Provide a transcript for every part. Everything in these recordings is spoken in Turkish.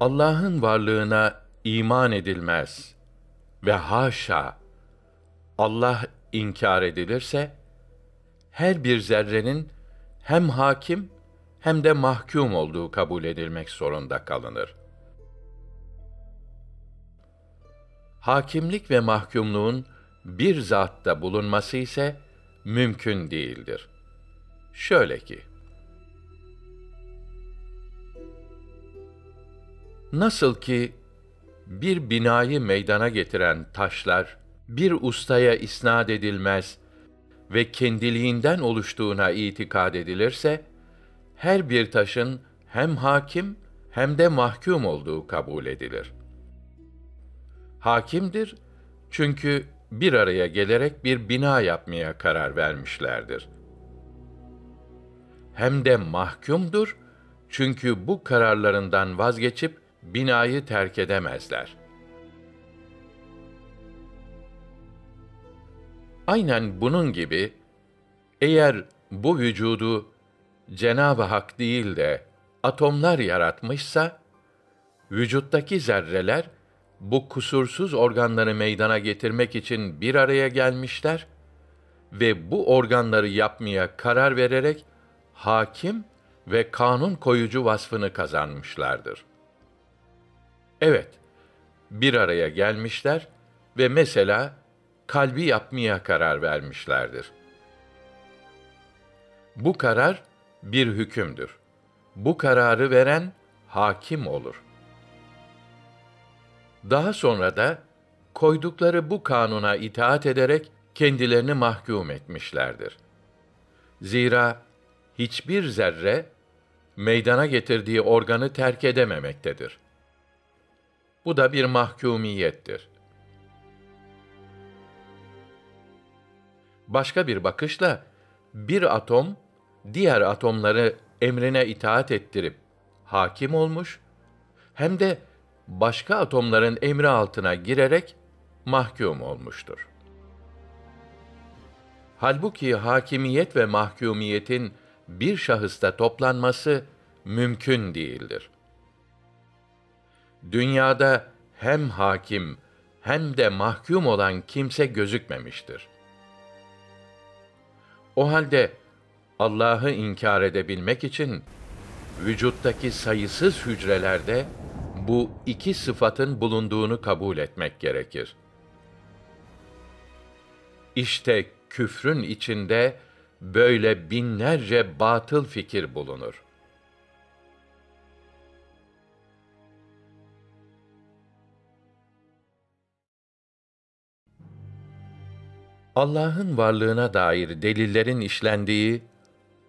Allah'ın varlığına iman edilmez ve haşa Allah inkar edilirse her bir zerrenin hem hakim hem de mahkum olduğu kabul edilmek zorunda kalınır. Hakimlik ve mahkumluğun bir zatta bulunması ise mümkün değildir. Şöyle ki, nasıl ki bir binayı meydana getiren taşlar bir ustaya isnat edilmez ve kendiliğinden oluştuğuna itikad edilirse her bir taşın hem hakim hem de mahkum olduğu kabul edilir. Hakimdir çünkü bir araya gelerek bir bina yapmaya karar vermişlerdir. Hem de mahkumdur çünkü bu kararlarından vazgeçip binayı terk edemezler. Aynen bunun gibi eğer bu vücudu Cenab-ı Hak değil de atomlar yaratmışsa vücuttaki zerreler bu kusursuz organları meydana getirmek için bir araya gelmişler ve bu organları yapmaya karar vererek hakim ve kanun koyucu vasfını kazanmışlardır. Evet, bir araya gelmişler ve mesela kalbi yapmaya karar vermişlerdir. Bu karar bir hükümdür. Bu kararı veren hakim olur. Daha sonra da koydukları bu kanuna itaat ederek kendilerini mahkum etmişlerdir. Zira hiçbir zerre meydana getirdiği organı terk edememektedir. Bu da bir mahkumiyettir. Başka bir bakışla bir atom diğer atomları emrine itaat ettirip hakim olmuş hem de başka atomların emri altına girerek mahkum olmuştur. Halbuki hakimiyet ve mahkumiyetin bir şahısta toplanması mümkün değildir. Dünyada hem hakim hem de mahkum olan kimse gözükmemiştir. O halde Allah'ı inkar edebilmek için vücuttaki sayısız hücrelerde bu iki sıfatın bulunduğunu kabul etmek gerekir. İşte küfrün içinde böyle binlerce batıl fikir bulunur. Allah'ın varlığına dair delillerin işlendiği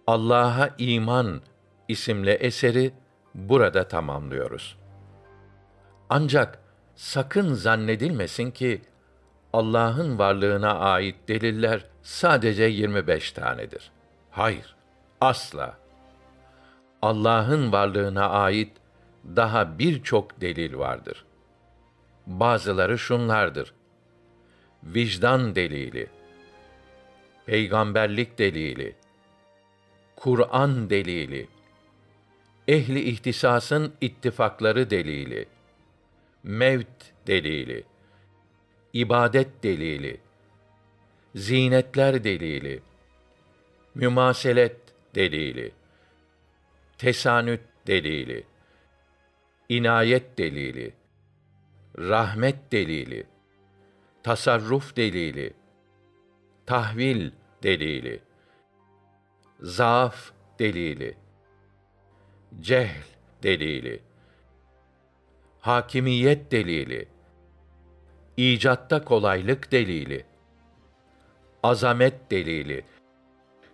Allah'a iman isimli eseri burada tamamlıyoruz. Ancak sakın zannedilmesin ki Allah'ın varlığına ait deliller sadece 25 tanedir. Hayır, asla. Allah'ın varlığına ait daha birçok delil vardır. Bazıları şunlardır: vicdan delili, peygamberlik delili, Kur'an delili, ehli ihtisasın ittifakları delili, mevt delili, ibadet delili, zinetler delili, mümaselet delili, tesanüt delili, inayet delili, rahmet delili, tasarruf delili, tahvil delili, zaaf delili, cehl delili, hakimiyet delili, icatta kolaylık delili, azamet delili,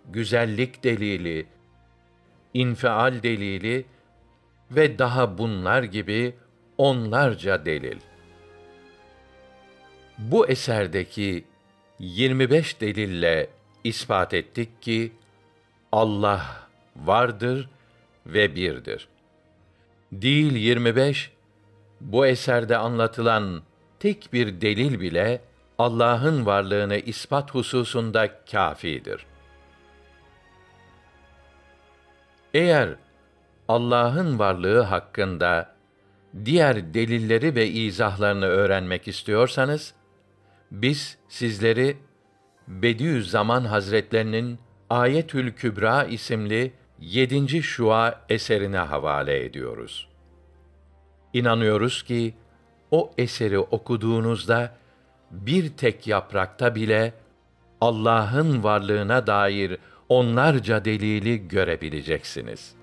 güzellik delili, infial delili ve daha bunlar gibi onlarca delil. Bu eserdeki 25 delille ispat ettik ki Allah vardır ve birdir. Değil 25 bu eserde anlatılan tek bir delil bile Allah'ın varlığını ispat hususunda kâfidir. Eğer Allah'ın varlığı hakkında diğer delilleri ve izahlarını öğrenmek istiyorsanız biz sizleri Bediüzzaman Hazretlerinin Ayetül Kübra isimli 7. şua eserine havale ediyoruz. İnanıyoruz ki o eseri okuduğunuzda bir tek yaprakta bile Allah'ın varlığına dair onlarca delili görebileceksiniz.